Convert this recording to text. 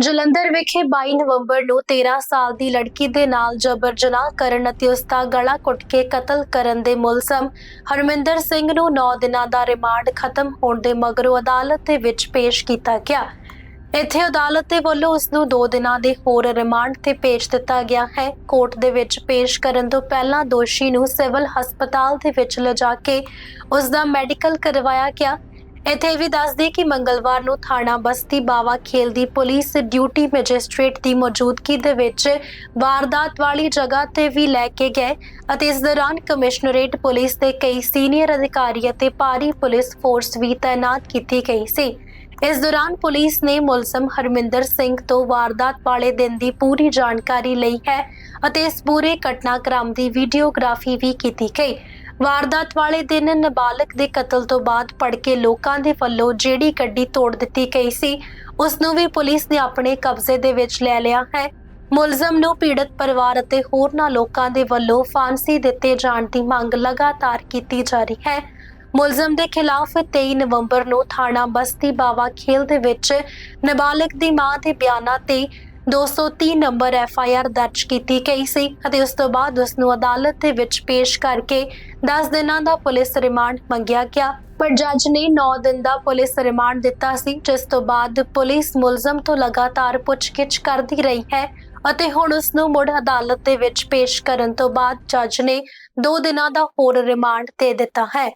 ਜਲੰਧਰ ਵਿਖੇ 22 ਨਵੰਬਰ ਨੂੰ 13 ਸਾਲ ਦੀ ਲੜਕੀ ਦੇ ਨਾਲ ਜਬਰ ਜਨਾਹ ਕਰਨ ਅਤੇ ਉਸ ਦਾ ਗਲਾ ਘੁੱਟ ਕੇ ਕਤਲ ਕਰਨ ਦੇ ਮੁਲਜ਼ਮ ਹਰਮਿੰਦਰ ਸਿੰਘ ਨੂੰ 9 ਦਿਨਾਂ ਦਾ ਰਿਮਾਂਡ ਖਤਮ ਹੋਣ ਦੇ ਮਗਰੋਂ ਅਦਾਲਤ ਦੇ ਵਿੱਚ ਪੇਸ਼ ਕੀਤਾ ਗਿਆ। ਇੱਥੇ ਅਦਾਲਤ ਦੇ ਵੱਲੋਂ ਉਸ ਨੂੰ 2 ਦਿਨਾਂ ਦੇ ਹੋਰ ਰਿਮਾਂਡ ਤੇ ਭੇਜ ਦਿੱਤਾ ਗਿਆ ਹੈ। ਕੋਰਟ ਦੇ ਵਿੱਚ ਪੇਸ਼ ਕਰਨ ਤੋਂ ਪਹਿਲਾਂ ਦੋਸ਼ੀ ਨੂੰ ਸਿਵਲ ਹਸਪਤਾਲ ਦੇ ਵਿੱਚ ਲਿਜਾ ਕੇ ਉਸ ਦਾ ਮੈਡੀਕਲ ਕਰਵਾਇਆ ਗਿਆ। ਇੱਥੇ ਇਹ ਵੀ ਦੱਸਦੇ ਕਿ ਮੰਗਲਵਾਰ ਨੂੰ ਥਾਣਾ ਬਸਤੀ ਬਾਵਾ ਖੇਲ ਦੀ ਪੁਲਿਸ ਡਿਊਟੀ ਮੈਜਿਸਟ੍ਰੇਟ ਦੀ ਮੌਜੂਦਗੀ ਦੇ ਵਿੱਚ ਵਾਰਦਾਤ ਵਾਲੀ ਜਗ੍ਹਾ ਤੇ ਵੀ ਲੈ ਕੇ ਗਏ ਅਤੇ ਇਸ ਦੌਰਾਨ ਕਮਿਸ਼ਨਰੇਟ ਪੁਲਿਸ ਦੇ ਕਈ ਸੀਨੀਅਰ ਅਧਿਕਾਰੀ ਅਤੇ ਭਾਰੀ ਪੁਲਿਸ ਫੋਰਸ ਵੀ ਤਾਇਨਾਤ ਕੀਤੀ ਗਈ ਸੀ। ਇਸ ਦੌਰਾਨ ਪੁਲਿਸ ਨੇ ਮੁਲਜ਼ਮ ਹਰਮਿੰਦਰ ਸਿੰਘ ਤੋਂ ਵਾਰਦਾਤ ਵਾਲੇ ਦਿਨ ਦੀ ਪੂਰੀ ਜਾਣਕਾਰੀ ਲਈ ਹੈ ਅਤੇ ਇਸ ਪੂਰੇ ਘਟਨਾਕ੍ਰਮ ਦੀ ਵੀਡੀਓਗ੍ਰਾਫੀ ਵੀ ਕੀਤੀ ਗਈ। ਵਾਰਦਾਤ ਵਾਲੇ ਦਿਨ ਨਾਬਾਲਗ ਦੇ ਕਤਲ ਤੋਂ ਬਾਅਦ ਭੜਕੇ ਲੋਕਾਂ ਦੇ ਵੱਲੋਂ ਜਿਹੜੀ ਗੱਡੀ ਤੋੜ ਦਿੱਤੀ ਗਈ ਸੀ, ਉਸ ਨੂੰ ਵੀ ਪੁਲਿਸ ਨੇ ਆਪਣੇ ਕਬਜ਼ੇ ਦੇ ਵਿੱਚ ਲੈ ਲਿਆ ਹੈ। ਮੁਲਜ਼ਮ ਨੂੰ ਪੀੜਤ ਪਰਿਵਾਰ ਅਤੇ ਹੋਰਨਾਂ ਲੋਕਾਂ ਦੇ ਵੱਲੋਂ ਫਾਂਸੀ ਦਿੱਤੇ ਜਾਣ ਦੀ ਮੰਗ ਲਗਾਤਾਰ ਕੀਤੀ ਜਾ ਰਹੀ ਹੈ। ਮੁਲਜ਼ਮ ਦੇ ਖਿਲਾਫ 23 ਨਵੰਬਰ ਨੂੰ ਥਾਣਾ ਬਸਤੀ ਬਾਵਾ ਖੇਲ ਦੇ ਵਿੱਚ ਨਾਬਾਲਗ ਦੀ ਮਾਂ ਦੇ ਬਿਆਨਾਂ ਤੇ 230 ਨੰਬਰ ਐਫ ਆਈ ਆਰ ਦਰਜ ਕੀਤੀ ਗਈ ਸੀ ਅਤੇ ਉਸ ਤੋਂ ਬਾਅਦ ਉਸ ਨੂੰ ਅਦਾਲਤ ਦੇ ਵਿੱਚ ਪੇਸ਼ ਕਰਕੇ 10 ਦਿਨਾਂ ਦਾ ਪੁਲਿਸ ਰਿਮਾਂਡ ਮੰਗਿਆ ਗਿਆ। ਪਰ ਜੱਜ ਨੇ 9 ਦਿਨ ਦਾ ਪੁਲਿਸ ਰਿਮਾਂਡ ਦਿੱਤਾ ਸੀ, ਜਿਸ ਤੋਂ ਬਾਅਦ ਪੁਲਿਸ ਮੁਲਜ਼ਮ ਤੋਂ ਲਗਾਤਾਰ ਪੁੱਛਗਿੱਛ ਕਰਦੀ ਰਹੀ ਹੈ ਅਤੇ ਹੁਣ ਉਸ ਨੂੰ ਮੁੜ ਅਦਾਲਤ ਦੇ ਵਿੱਚ ਪੇਸ਼ ਕਰਨ ਤੋਂ ਬਾਅਦ ਜੱਜ ਨੇ 2 ਦਿਨਾਂ ਦਾ ਹੋਰ ਰਿਮਾਂਡ ਦੇ ਦਿੱਤਾ ਹੈ।